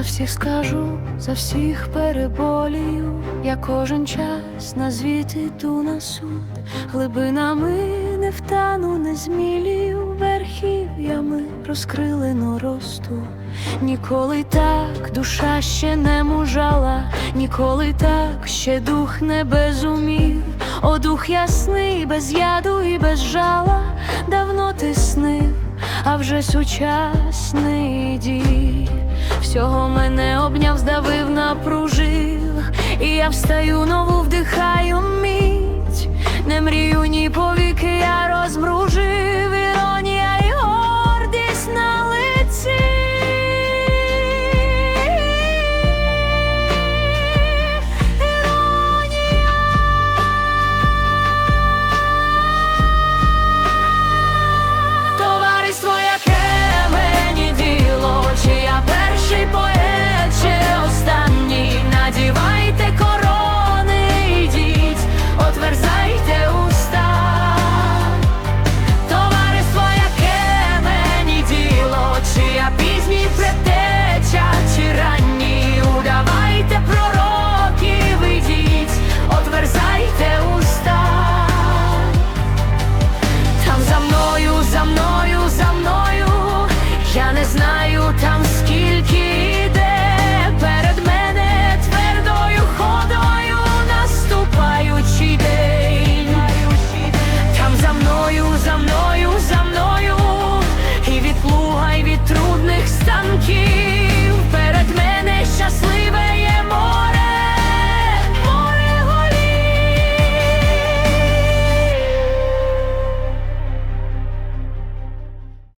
всіх скажу, за всіх переболію, я кожен час на звіт іду на суд, глибинами не втану, не змілію, верхів'ями розкрилено росту. Ніколи так душа ще не мужала, ніколи так ще дух не безумів, о дух ясний, без яду і без жала, давно ти снив, а вже сучасний дій. Всього мене обняв, здавив, напружив, і я встаю, нову вдихаю